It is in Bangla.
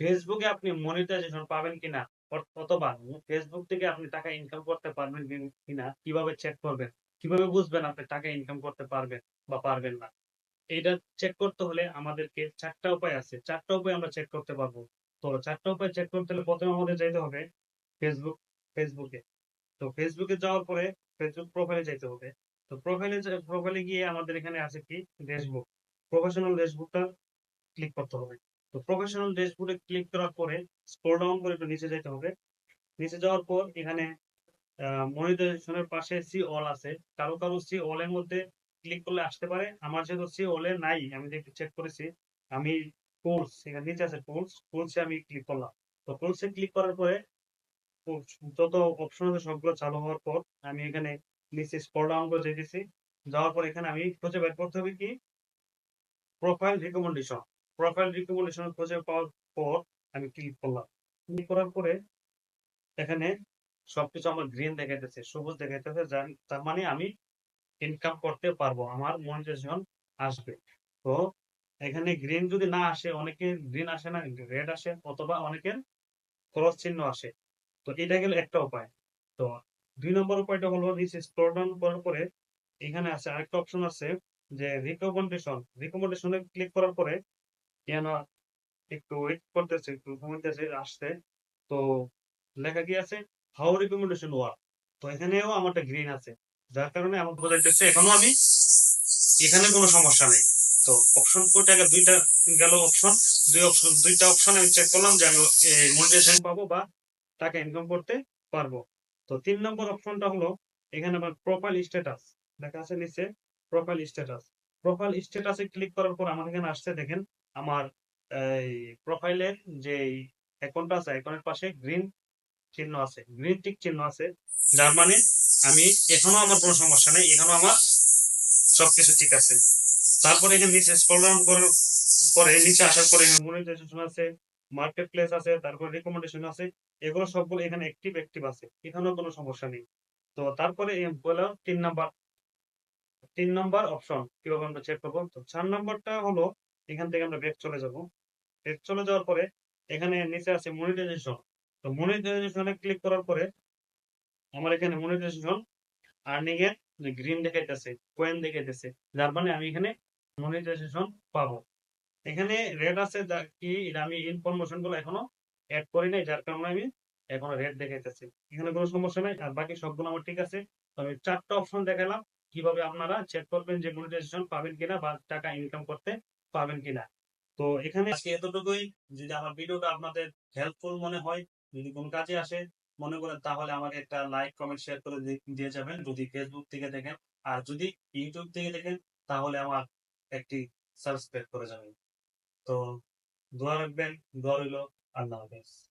ফেসবুকে আপনি মনিটাইজেশন পাবেন কিনা অথ- অথবা ফেসবুক থেকে আপনি টাকা ইনকাম করতে পারবেন কিনা কীভাবে চেক করবেন, কীভাবে বুঝবেন আপনি টাকা ইনকাম করতে পারবেন বা পারবেন না? এইটা চেক করতে হলে আমাদেরকে চারটা উপায় আছে। চারটা উপায় আমরা চেক করতে পারব। তো চারটা উপায় চেক করতে হলে প্রথমে আমাদের যেতে হবে ফেসবুক ফেসবুকে তো ফেসবুকে যাওয়ার পরে ফেসবুক প্রোফাইলে যাইতে হবে। তো প্রোফাইলে প্রোফাইলে গিয়ে আমাদের এখানে আছে কি? ড্যাশবুক প্রফেশনাল ড্যাশবুকটা ক্লিক করতে হবে। তো প্রফেশনাল ড্যাশবোর্ডে ক্লিক করার পরে স্ক্রল ডাউন করে একটু নিচে যেতে হবে। নিচে যাওয়ার পর এখানে মনিটাইজেশনের পাশে সি অল আছে। কারও কারও সি অল এর মধ্যে ক্লিক করলে আসতে পারে। আমার যেহেতু সি অল এ নাই, আমি একটু চেক করেছি, আমি টুলস এখানে নিচে আছে টুলস টুলসে আমি ক্লিক করলাম। তো টুলসে ক্লিক করার পরে যত অপশন আছে সবগুলো চালু হওয়ার পর আমি এখানে নিচে স্ক্রল ডাউন করে যেতেছি। যাওয়ার পর এখানে আমি খুঁজে বের করতে হবে কি? প্রোফাইল রিকমেন্ডেশন প্রোফাইল রিকমেন্ডেশন খুঁজে পাওয়ার পর আমি ক্লিক করলাম। ক্লিক করার পরে এখানে সবকিছু আমার গ্রিন দেখাইতেছে, সবুজ দেখাইতেছে তার মানে আমি ইনকাম করতে পারব, আমার মনিটাইজেশন আসবে। তো এখানে গ্রিন যদি না আসে, অনেকে গ্রিন আসে না রেড আসে অথবা অনেকের ক্রস চিহ্ন আসে। তো এটা গেল একটা উপায়। তো দুই নম্বর উপায়টা হলো নিচে স্ক্রল ডাউন করার পরে এখানে আছে আরেকটা অপশন আছে যে রিকমেন্ডেশন রিকমেন্ডেশনে ক্লিক করার পরে কেন একটু ওয়েট করতেছে, একটু ঘুমাইতেছে আসতে তো লেখা কি আছে? হাউ রিকমেন্ডেশন ওয়ার্ক তো এখানেও আমারটা গ্রিন আছে। যার কারণে আমার বোঝাইতেছে এখনও আমি এখানে কোনো সমস্যা নেই। তো অপশন কোটা গেল দুইটা গেল অপশন দুই অপশন দুইটা অপশন আমি চেক করলাম যে আমি মনিটাইজেশন পাবো বা টাকা ইনকাম করতে পারব। তো তিন নম্বর অপশনটা হলো এখানে আমার প্রোফাইল স্ট্যাটাস লেখা আছে নিচে প্রোফাইল স্ট্যাটাস প্রোফাইল স্ট্যাটাসে ক্লিক করার পর আমার এখানে আসছে, দেখেন। আমার, এই প্রোফাইলের যে অ্যাকাউন্টটা আছে অ্যাকাউন্টের পাশে গ্রিন চিহ্ন আছে গ্রিন টিক চিহ্ন আছে। যার মানে আমি এখনও আমার কোনো সমস্যা নেই, এখনও আমার সবকিছু ঠিক আছে। তারপরে এখানে নিচে স্ক্রল ডাউন করার পরে নিচে আসার পরে মনিটাইজেশন আছে মার্কেট প্লেস আছে, তারপর রিকমেন্ডেশন আছে, এগুলো সবগুলো এখানে অ্যাক্টিভ অ্যাক্টিভ আছে, এখানেও কোনো সমস্যা নেই। তো তারপরে বললাম তিন নাম্বার তিন নাম্বার অপশন কীভাবে আমরা চেক করব? তো চার নাম্বারটা হলো এখান থেকে আমরা ব্যাক চলে যাব। ব্যাক চলে যাওয়ার পরে এখানে নিচে আছে মনিটাইজেশন তো মনিটাইজেশনে ক্লিক করার পরে আমার এখানে মনিটাইজেশন আর্নিং এর গ্রিন দেখাইতেছে কয়েন দেখাইতেছে, যার মানে আমি এখানে মনিটাইজেশন পাবো। এখানে রেড আছে যা কি, এটা আমি ইনফরমেশনগুলো এখনও অ্যাড করি নাই, যার কারণে আমি এখনও রেড দেখাইতেছে। এখানে কোনো সমস্যা নাই, আর বাকি সবগুলো আমার ঠিক আছে। আমি চারটা অপশন দেখালাম, কীভাবে আপনারা চেক করবেন যে মনিটাইজেশন পাবেন কিনা বা টাকা ইনকাম করতে। পাবেন কিনা। তো এখানে আজকে এতটুকুই। যদি আমার ভিডিওটা আপনাদের হেল্পফুল মনে হয়, যদি কোনো কাজে আসে মনে করেন, তাহলে আমাকে একটা লাইক কমেন্ট শেয়ার করে দিয়ে যাবেন যদি ফেসবুক থেকে দেখেন। আর যদি ইউটিউব থেকে দেখেন, তাহলে আমার একটি সাবস্ক্রাইব করে যাবেন। তো দোয়া রাখবেন, দোয়া রইল, আল্লাহ হাফেজ।